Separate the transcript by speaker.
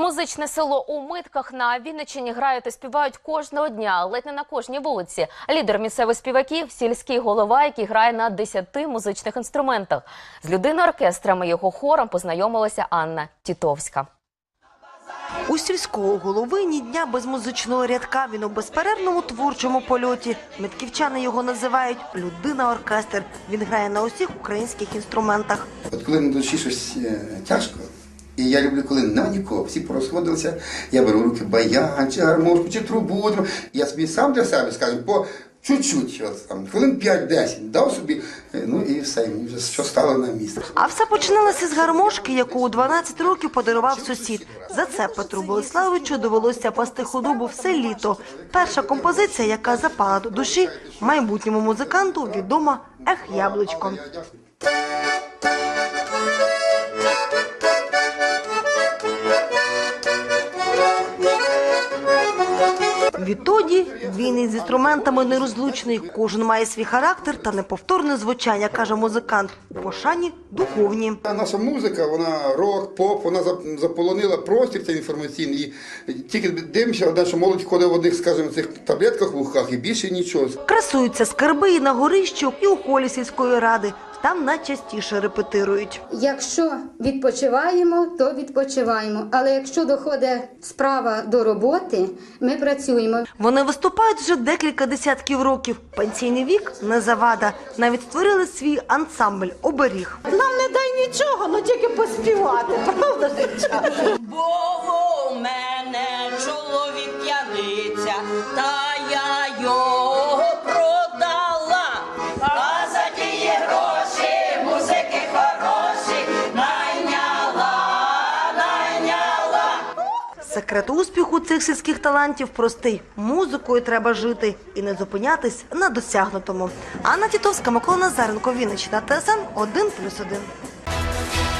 Speaker 1: Музичне село у Митках на Вінниччині грають і співають кожного дня, ледь не на кожній вулиці. Лідер місцевих співаків сільський голова, який грає на 10 музичних інструментах. З людиною оркестрами його хором познайомилася Анна Тітовська.
Speaker 2: У сільського голови ні дня без музичного рядка. Він у безперервному творчому польоті. Митківчани його називають людина-оркестр. Він грає на усіх українських інструментах.
Speaker 3: От коли на душі щось е, тяжко, і я люблю, коли нема нікого, всі порозходилися, я беру руки баян, чи гармошку, чи трубу. Я собі сам для себе, скажімо, по чуть-чуть, от, там, хвилин 5-10, дав собі, е, ну і все, і вже що стало на місце.
Speaker 2: А все починалося з гармошки, яку у 12 років подарував сусід. За це Петру Болеславовичу довелося пасти худобу все літо. Перша композиція, яка запала до душі, майбутньому музиканту відома Ех, яблучко. Відтоді він із інструментами нерозлучний. Кожен має свій характер та неповторне звучання, каже музикант. У пошані духовні.
Speaker 3: Наша музика, вона рок, поп, вона зап- заполонила простір цей інформаційний. І тільки дивимося, одне, що молодь ходить в одних, скажімо, цих таблетках в ухах і більше нічого.
Speaker 2: Красуються скарби і на горищу, і у холі сільської ради. Там найчастіше репетирують.
Speaker 4: Якщо відпочиваємо, то відпочиваємо. Але якщо доходить справа до роботи, ми працюємо.
Speaker 2: Вони виступають вже декілька десятків років. Пенсійний вік не завада. Навіть створили свій ансамбль оберіг.
Speaker 5: Нам не дай нічого, ну тільки поспівати, правда?
Speaker 6: Бо
Speaker 2: Секрет успіху цих сільських талантів простий. Музикою треба жити і не зупинятись на досягнутому. Анна Тітовська, Микола Назаренко, Вінниччина, ТСН 1+,1.